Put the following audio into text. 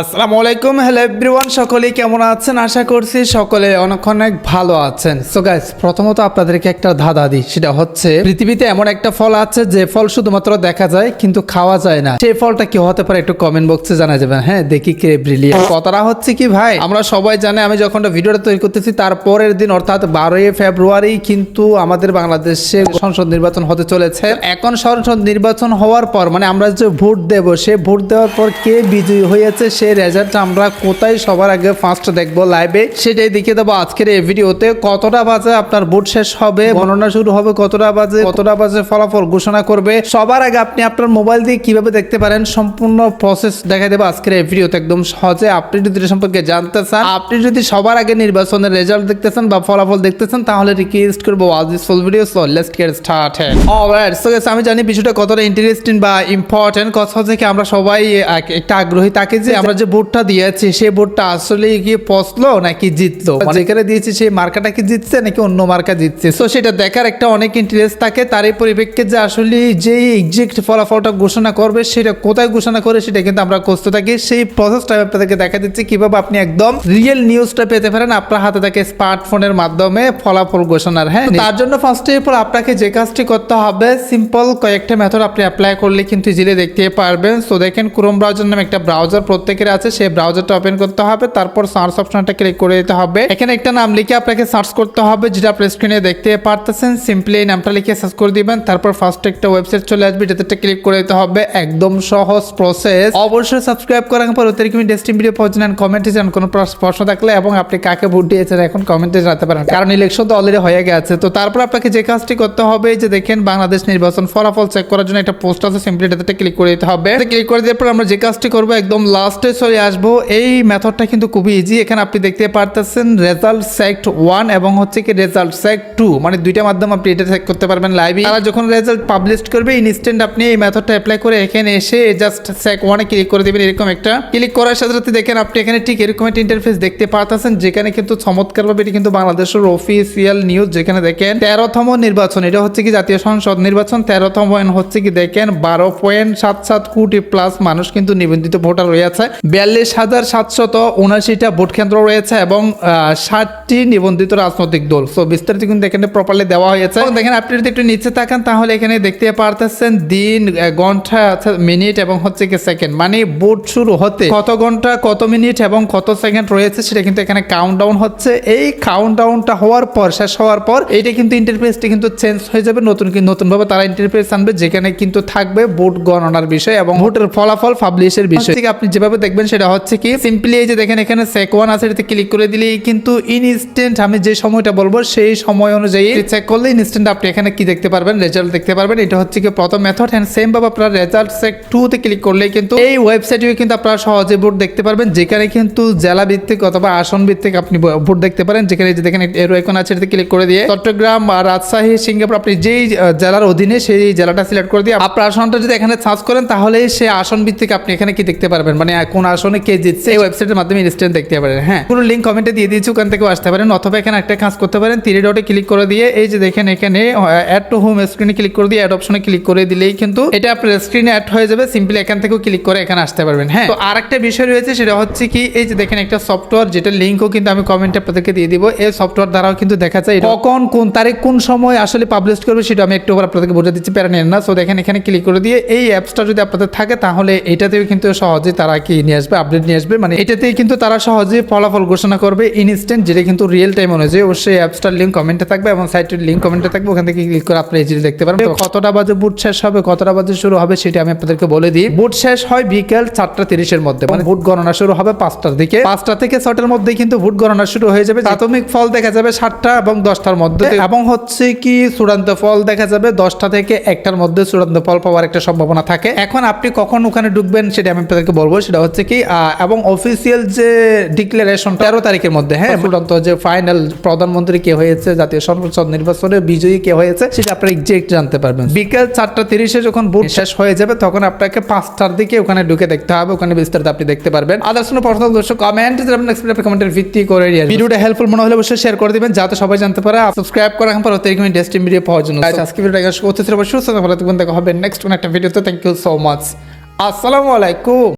আসসালামু আলাইকুম hello everyone সকলে কেমন আছেন? আশা করছি সকলে অনেক অনেক ভালো আছেন। সো গাইস প্রথমত আপনাদেরকে একটা ধাঁধা দিই, সেটা হচ্ছে পৃথিবীতে এমন একটা ফল আছে, যে ফল শুধুমাত্র দেখা যায়, কিন্তু খাওয়া যায় না। সেই ফলটা কি হতে পারে একটু কমেন্ট বক্সে জানা যাবেন হ্যাঁ দেখি কে ব্রিলিয়ান কথাটা হচ্ছে কি ভাই, আমরা সবাই জানে, আমি যখন ভিডিওটা তৈরি করতেছি, তার পরের দিন, অর্থাৎ বারোই ফেব্রুয়ারি, কিন্তু আমাদের বাংলাদেশে সংসদ নির্বাচন হতে চলেছে। এখন সংসদ নির্বাচন হওয়ার পর মানে আমরা যে ভোট দেব, সে ভোট দেওয়ার পর কে বিজয়ী হয়েছে সেই রেজাল্ট আমরা কোথায় সবার আগে ফার্স্ট দেখব লাইভে সেটাই দেখিয়ে দেবো আজকের এই ভিডিওতে কতটা বাজে আপনার ভোট শেষ হবে? গণনা শুরু হবে কতটা বাজে? কতটা বাজে ফলাফল ঘোষণা করবে? সবার আগে আপনি আপনার মোবাইল দিয়ে কীভাবে দেখতে পারেন? সম্পূর্ণ প্রসেস দেখা দেবো আজকের এই ভিডিওতে একদম সহজে। আপনি যদি সম্পর্কে জানতে চান আপনি যদি সবার আগে নির্বাচনের রেজাল্ট দেখতেছেন বা ফলাফল দেখতেছেন তাহলে রিকোয়েস্ট করব was this full video so let's get started alright so guys আমি জানি বিষয়টা কতটা ইন্টারেস্টিং বা ইম্পর্টেন্ট কথা হচ্ছে কি আমরা সবাই এক- একটা আগ্রহী তাকে যে আমরা যে ভোটটা দিয়েছি সেই ভোটটা আসলে গিয়ে পচলো নাকি জিতলো? মানে যেখানে দিয়েছি সেই মার্কাটা কি জিতছে নাকি অন্য মার্কা জিতছে? সো সেটা দেখার একটা অনেক ইন্টারেস্ট থাকে। তার এই পরিপ্রেক্ষিতে যে আসলে যে এক্সাক্ট ফলাফলটা ঘোষণা করবে সেটা কোথায় ঘোষণা করে সেটা কিন্তু আমরা করতে থাকি। সেই প্রসেসটা আপনাদেরকে দেখা দিচ্ছি। কীভাবে আপনি একদম রিয়েল নিউজটা পেতে পারেন আপনার হাতে থাকে স্মার্টফোনের মাধ্যমে ফলাফল ঘোষণার হ্যাঁ? তার জন্য ফার্স্টে পর আপনাকে যে কাজটি করতে হবে সিম্পল কয়েকটা মেথড আপনি অ্যাপ্লাই করলে কিন্তু ইজিলি দেখতে পারবেন। সো দেখেন ক্রোম ব্রাউজার নামে একটা ব্রাউজার প্রত্যেকের আছে, সেই ব্রাউজারটা ওপেন করতে হবে, তারপর সার্চ অপশনটা ক্লিক করে দিতে হবে। এখানে একটা নাম লিখে আপনাকে সার্চ করতে হবে, যেটা আপনি স্ক্রিনে দেখতে পারতেছেন। সিম্পলি এই নামটা লিখে সার্চ করে দিবেন, তারপর ফার্স্ট একটা ওয়েবসাইট চলে আসবে, যেটাতে ক্লিক করে দিতে হবে। একদম সহজ প্রসেস অবশ্যই সাবস্ক্রাইব করার পর অতিরিক্ত ডেস্টিন ভিডিও পৌঁছান কমেন্টে জানান কোনো প্রশ্ন থাকলে এবং আপনি কাকে ভোট দিয়েছেন এখন কমেন্টে জানাতে পারেন। কারণ ইলেকশন তো অলরেডি হয়ে গেছে, তো তারপর আপনাকে যে কাজটি করতে হবে যে দেখেন, বাংলাদেশ নির্বাচন ফলাফল চেক করার জন্য একটা পোস্ট আছে সিম্পলি এটাতে ক্লিক করে দিতে হবে। ক্লিক করে দেওয়ার পর আমরা যে কাজটি করব, একদম লাস্টে চলে আসব। এই মেথডটা কিন্তু খুবই ইজি এখানে আপনি দেখতে পারতেছেন রেজাল্ট সেক্ট ওয়ান এবং হচ্ছে কি রেজাল্ট সেক্ট টু মানে দুইটা মাধ্যমে আপনি এটা চেক করতে পারবেন লাইভে তারা যখন রেজাল্ট পাবলিশ করবে ইনস্ট্যান্ট আপনি এই মেথডটা অ্যাপ্লাই করে এখানে এসে জাস্ট সেক ওয়ানে ক্লিক করে দেবেন এরকম একটা। ক্লিক করার সাথে সাথে দেখেন আপনি এখানে ঠিক এরকম একটা ইন্টারফেস দেখতে পারতেছেন, যেখানে কিন্তু চমৎকারভাবে এটি কিন্তু বাংলাদেশের অফিসিয়াল নিউজ যেখানে দেখেন তেরোতম নির্বাচন। এটা হচ্ছে কি জাতীয় সংসদ নির্বাচন। তেরোতম হচ্ছে কি দেখেন বারো পয়েন্ট সাত সাত কোটি প্লাস মানুষ কিন্তু নিবন্ধিত ভোটার রয়েছে। বিয়াল্লিশ হাজার সাতশত উনআশিটা ভোট কেন্দ্র রয়েছে এবং ষাটটি নিবন্ধিত রাজনৈতিক দল। সো বিস্তারিত কিন্তু এখানে প্রপারলি দেওয়া হয়েছে। দেখেন আপনি যদি একটু নিচে তাকান তাহলে এখানে দেখতে পারতেছেন দিন ঘণ্টা মিনিট এবং হচ্ছে কি সেকেন্ড মানে ভোট শুরু হতে কত ঘণ্টা কত মিনিট এবং কত সেকেন্ড রয়েছে সেটা কিন্তু এখানে কাউন্ট ডাউন হচ্ছে। এই কাউন্ট ডাউনটা হওয়ার পর শেষ হওয়ার পর এইটা কিন্তু ইন্টারফেসটি কিন্তু চেঞ্জ হয়ে যাবে। নতুন কি নতুন ভাবে তারা ইন্টারফেস আনবে যেখানে কিন্তু থাকবে ভোট গণনার বিষয় এবং ভোটের ফলাফল পাবলিশের বিষয়। আপনি যেভাবে দেখবেন সেটা হচ্ছে কি সিম্পলি এই যে দেখেন এখানে সেক ওয়ান আছে, এটাতে ক্লিক করে দিলেই কিন্তু ইনস্ট্যান্ট আমি যে সময়টা বলব, সেই সময় অনুযায়ী চেক করলে ইনস্ট্যান্ট আপনি এখানে কি দেখতে পারবেন রেজাল্ট দেখতে পারবেন। এটা হচ্ছে কি প্রথম মেথড হ্যান্ড সেম ভাবে আপনার রেজাল্ট সেক টু তে ক্লিক করলে কিন্তু এই ওয়েবসাইটে কিন্তু আপনারা সহজে ভোট দেখতে পারবেন, যেখানে কিন্তু জেলা ভিত্তিক অথবা আসন ভিত্তিক আপনি ভোট দেখতে পারেন। যেখানে যে দেখেন এর এখন আছে, এটাতে ক্লিক করে দিয়ে চট্টগ্রাম আর রাজশাহী, সিঙ্গাপুর, আপনি যেই জেলার অধীনে সেই জেলাটা সিলেক্ট করে দিয়ে আপনার আসনটা যদি এখানে সার্চ করেন তাহলে সে আসন ভিত্তিক আপনি এখানে কি দেখতে পারবেন? মানে কোন আসনে কে জিতছে, এই ওয়েবসাইটের মাধ্যমে ইনস্ট্যান্ট দেখতে পারেন হ্যাঁ। পুরো লিঙ্ক কমেন্টে দিয়ে দিয়েছি, ওখান থেকেও আসতে পারেন, অথবা এখানে একটা কাজ করতে পারেন থ্রি ডটে ক্লিক করে দিয়ে, এই যে দেখেন এখানে অ্যাড টু হোম স্ক্রিনে ক্লিক করে দিয়ে অ্যাড অপশনে ক্লিক করে দিলেই কিন্তু এটা আপনার স্ক্রিনে অ্যাড হয়ে যাবে সিম্পলি এখান থেকেও ক্লিক করে এখানে আসতে পারবেন হ্যাঁ। তো আরেকটা বিষয় রয়েছে, সেটা হচ্ছে কি, এই যে দেখেন একটা সফটওয়্যার যেটা লিঙ্কও কিন্তু আমি কমেন্টে আপনাদেরকে দিয়ে দিব, এই সফটওয়্যার দ্বারাও কিন্তু দেখা যায় কখন, কোন তারিখ, কোন সময় আসলে পাবলিশ করবে, সেটা আমি একটু আপনাদেরকে বুঝে দিচ্ছি, প্যারা নেন না। সো দেখেন এখানে ক্লিক করে দিয়ে, এই অ্যাপসটা যদি আপনাদের থাকে, তাহলে এটাতেও কিন্তু সহজে তারা কি নিয়ে আসবে আপডেট নিয়ে আসবে। মানে এটাতেই কিন্তু তারা সহজে ফলাফল ঘোষণা করবে ইনস্ট্যান্ট যেটা কিন্তু রিয়েল টাইম অনুযায়ী অবশ্যই অ্যাপসটার লিঙ্ক কমেন্টে থাকবে এবং সাইটের লিঙ্ক কমেন্টে থাকবে, ওখান থেকে ক্লিক করে আপনি ইজিলি দেখতে পারবেন কতটা বাজে বুট শেষ হবে, কতটা বাজে শুরু হবে, সেটা আমি আপনাদেরকে বলে দিই। বুট শেষ হয় বিকেল চারটা তিরিশের মধ্যে। মানে ভোট গণনা শুরু হবে পাঁচটার দিকে। পাঁচটা থেকে ছটার মধ্যে কিন্তু ভোট গণনা শুরু হয়ে যাবে। প্রাথমিক ফল দেখা যাবে সাতটা এবং দশটার মধ্যে। এবং হচ্ছে কি, চূড়ান্ত ফল দেখা যাবে দশটা থেকে একটার মধ্যে চূড়ান্ত ফল পাওয়ার একটা সম্ভাবনা থাকে। এখন আপনি কখন ওখানে ঢুকবেন, সেটা আমি আপনাদেরকে বলব। সেটা হচ্ছে কি এবং অফিসিয়াল যে ডিক্লারেশন তেরো তারিখের মধ্যে হ্যাঁ চূড়ান্ত যে ফাইনাল প্রধানমন্ত্রী কে হয়েছে জাতীয় সংসদ নির্বাচনে বিজয়ী কে হয়েছে সেটা আপনি এক্সাক্ট জানতে পারবেন। বিকেল চারটা তিরিশে যখন ভোট শেষ হয়ে যাবে তখন আপনাকে পাঁচটার দিকে ওখানে ঢুকে দেখতে হবে ওখানে বিস্তারিত আপনি দেখতে পারবেন। আদার্স কোনো প্রশ্ন দর্শক কমেন্ট কমেন্টের ভিত্তি করে। ভিডিওটা হেল্পফুল মনে হলে অবশ্যই শেয়ার করে দিবেন যাতে সবাই জানতে পারে। সাবস্ক্রাইব করা এখন পর অতিরিক্ত ডেস্টিন ভিডিও পাওয়ার জন্য। আজকে ভিডিওটা করতে সুস্থ। ভালো থাকবেন দেখা হবে নেক্সট কোন একটা ভিডিওতে থ্যাংক ইউ সো মাচ আসসালামু আলাইকুম।